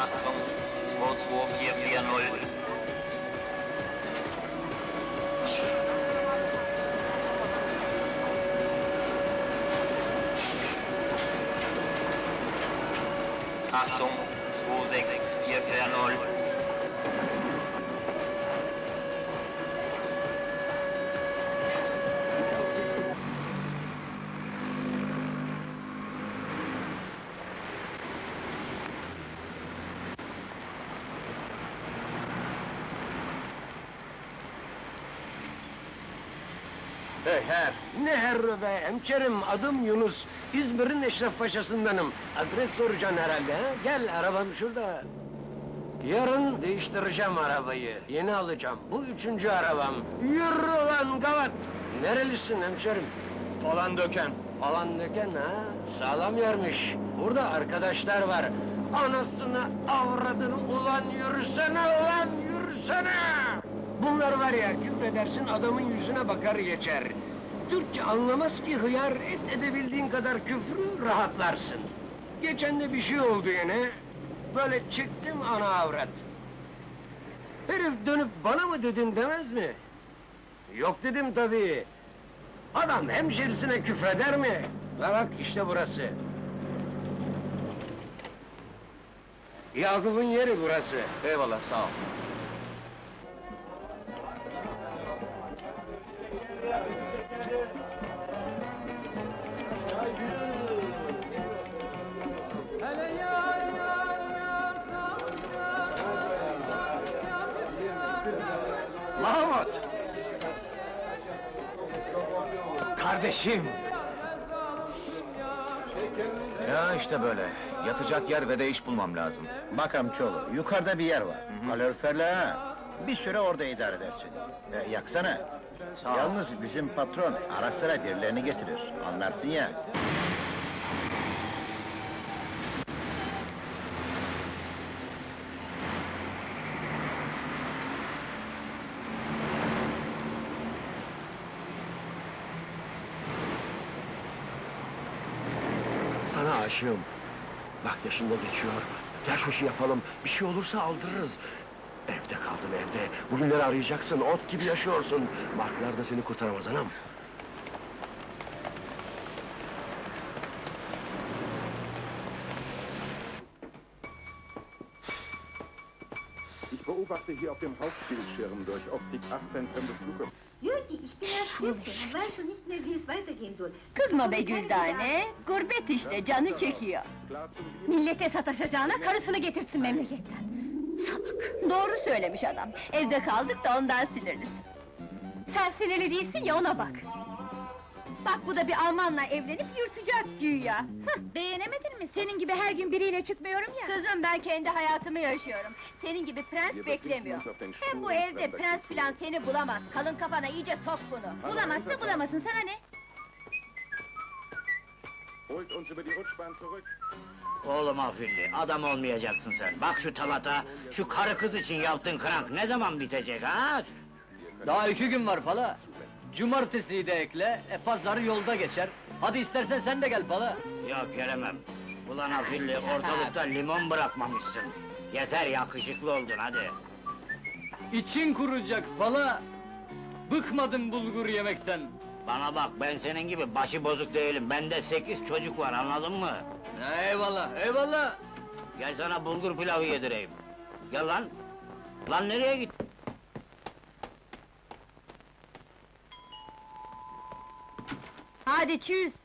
Achtung, 22440. Achtung, 26440. Her. Ne herri be hemşerim, adım Yunus. İzmir'in Eşref Paşa'sındanım. Adres soracaksın herhalde ha? Gel, arabam şurada. Yarın değiştireceğim arabayı, yeni alacağım. Bu üçüncü arabam. Yürü lan gavat! Nerelisin hemşerim? Falan döken. Falan döken ha, sağlam yermiş. Burada arkadaşlar var. Anasını avradını ulan yürüsene ulan yürüsene! Bunlar var ya küfredersin adamın yüzüne bakar geçer. Türkçe anlamaz ki hıyar et edebildiğin kadar küfrü rahatlarsın. Geçen de bir şey oldu yine. Böyle çıktım ana avrat. Herif dönüp bana mı dedin demez mi? Yok dedim tabii. Adam hemşerisine küfreder mi? Ve bak işte burası. Yakup'un yeri burası. Eyvallah sağ ol. Mahmut! Kardeşim! Ya işte böyle. Yatacak yer ve de iş bulmam lazım. Bak amcaoğlu, yukarıda bir yer var. Kaloriferli ha. Bir süre orada idare edersin. E, yaksana. Yalnız bizim patron ara sıra birilerini getirir. Anlarsın ya. Sana aşığım. Bak yaşında geçiyor. Gel şu işi yapalım. Bir şey olursa aldırırız. Evde kaldım evde. Bugünleri arayacaksın. Ot gibi yaşıyorsun. Marklar da seni kurtaramaz anam. Ich beobachte hier auf dem Hauptbildschirm durch Optik 18 fremde Flugobjekte. Jürgen, ich bin erschrocken. Ich weiß schon nicht mehr, wie es weitergehen soll. Kızma be Güldane, gurbet işte, canı çekiyor. Millete sataşacağına karısını getirsin memleketten. Salak! Doğru söylemiş adam. Evde kaldık da ondan sinirlisin. Sen sinirli değilsin ya ona bak. Bak bu da bir Almanla evlenip yırtacak güya. Hıh, Beğenemedin mi? Senin gibi her gün biriyle çıkmıyorum ya. Kızım ben kendi hayatımı yaşıyorum. Senin gibi prens beklemiyor. Hem bu evde prens filan seni bulamaz. Kalın kafana iyice sok bunu. Bulamazsa bulamasın sana ne? Holt uns über die Rutschbahn zurück. Oğlum afilli, adam olmayacaksın sen. Bak şu talata, şu karı kız için yaptığın krank ne zaman bitecek ha? Daha iki gün var pala. Cumartesiyi de ekle, e, pazarı yolda geçer. Hadi istersen sen de gel pala. Yok gelemem. Ulan afilli, ortalıkta limon bırakmamışsın. Yeter yakışıklı oldun hadi. İçin kuracak pala. Bıkmadım bulgur yemekten. Bana bak, ben senin gibi başı bozuk değilim. Bende sekiz çocuk var, anladın mı? Eyvallah, eyvallah. Gel sana bulgur pilavı yedireyim. Gel lan! Lan nereye git? Hadi tschüss.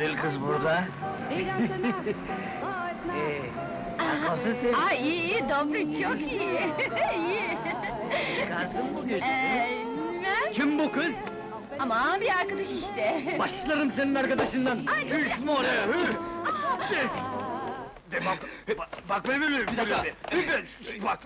Güzel kız burada. Nacht. Nasıl sen? Aa iyi iyi, Dobry çok iyi. iyi. Çıkarsın bugün. Ee, ne? Kim bu kız? Aman bir arkadaş işte. Başlarım senin arkadaşından! Ay. Düşme oraya! hı! De, de bak, bak, bak be böyle, bir dakika! Bak,